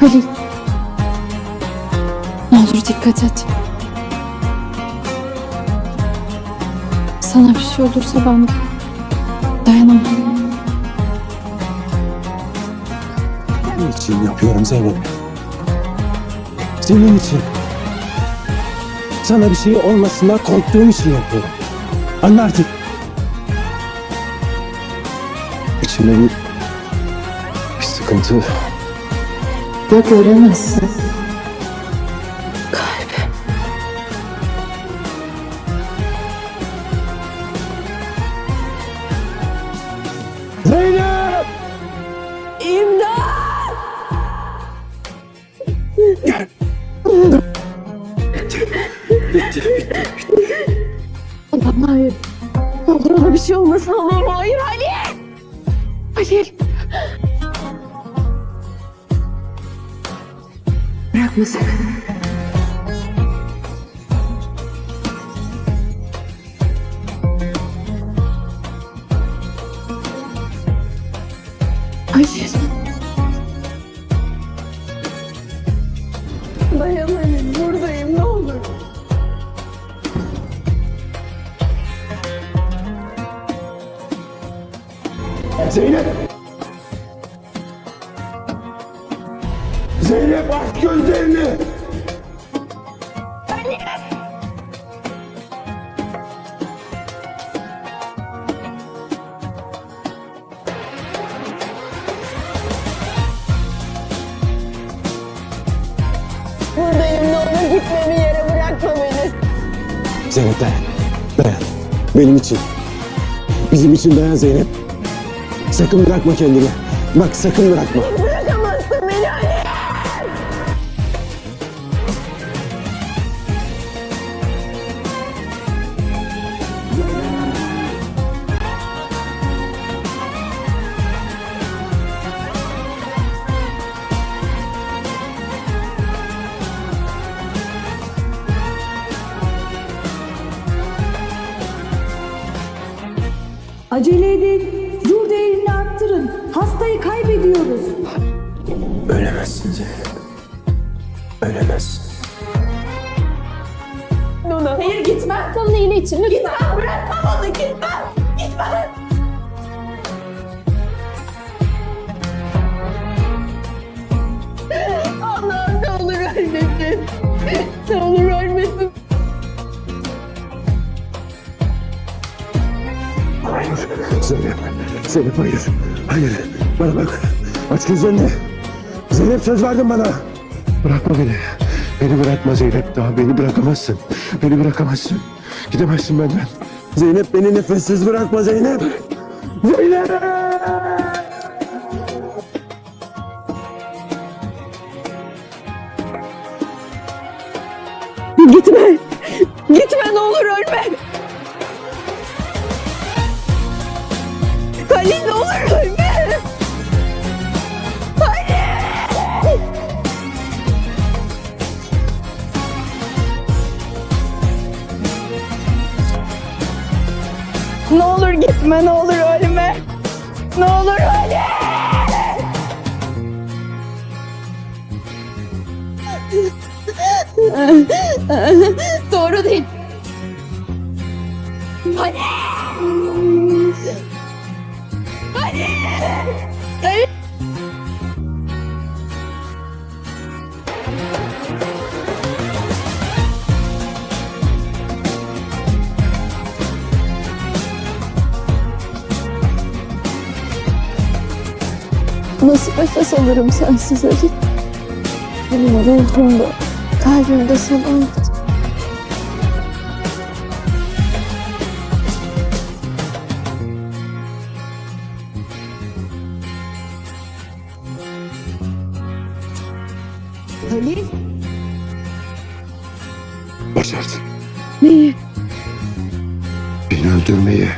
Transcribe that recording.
Halil. Ne olur dikkat et. Sana bir şey olursa ben dayanamam. Senin için yapıyorum Zeynep. Senin için. Sana bir şey olmasından korktuğum için yapıyorum. Anla artık. İçimde bir, bir sıkıntı. Ya göremezsin. Kalbim. Zeynep! Allah'ım hayır. Ona bir şey olmasın Allah'ım hayır Halil. Halil. Bırakma sakın. Hayır. Dayan Halil buradayım ne olur. Zeynep! Zeynep aç gözlerini! Buradayım ne olur gitme bir yere bırakma beni. Zeynep dayan. Dayan. Benim için. Bizim için dayan Zeynep. Sakın bırakma kendini. Bak sakın bırakma. Bırakamazsın Acele edin. Dur değerini arttırın. Hastayı kaybediyoruz. Ölemezsin Zeynep. Ölemezsin. Nuna. Hayır gitme. Onun iyiliği için lütfen. Gitme bırakma bana gitme. Gitme. Zeynep. Zeynep hayır. Hayır. Bana bak. Aç gözlerini. Zeynep söz verdin bana. Bırakma beni. Beni bırakma Zeynep. Daha beni bırakamazsın. Beni bırakamazsın. Gidemezsin benden. Zeynep beni nefessiz bırakma Zeynep. Zeynep! Gitme. Gitme ne olur ölme. Halil ne olur ölme. Ne olur gitme ne olur ölme. Ne olur Halil. Doğru değil. Hadi. Nasıl nefes alırım sensiz Halil? Benim ruhumda, kalbimde sana ait. Halil. Başardın. Neyi? Beni öldürmeyi.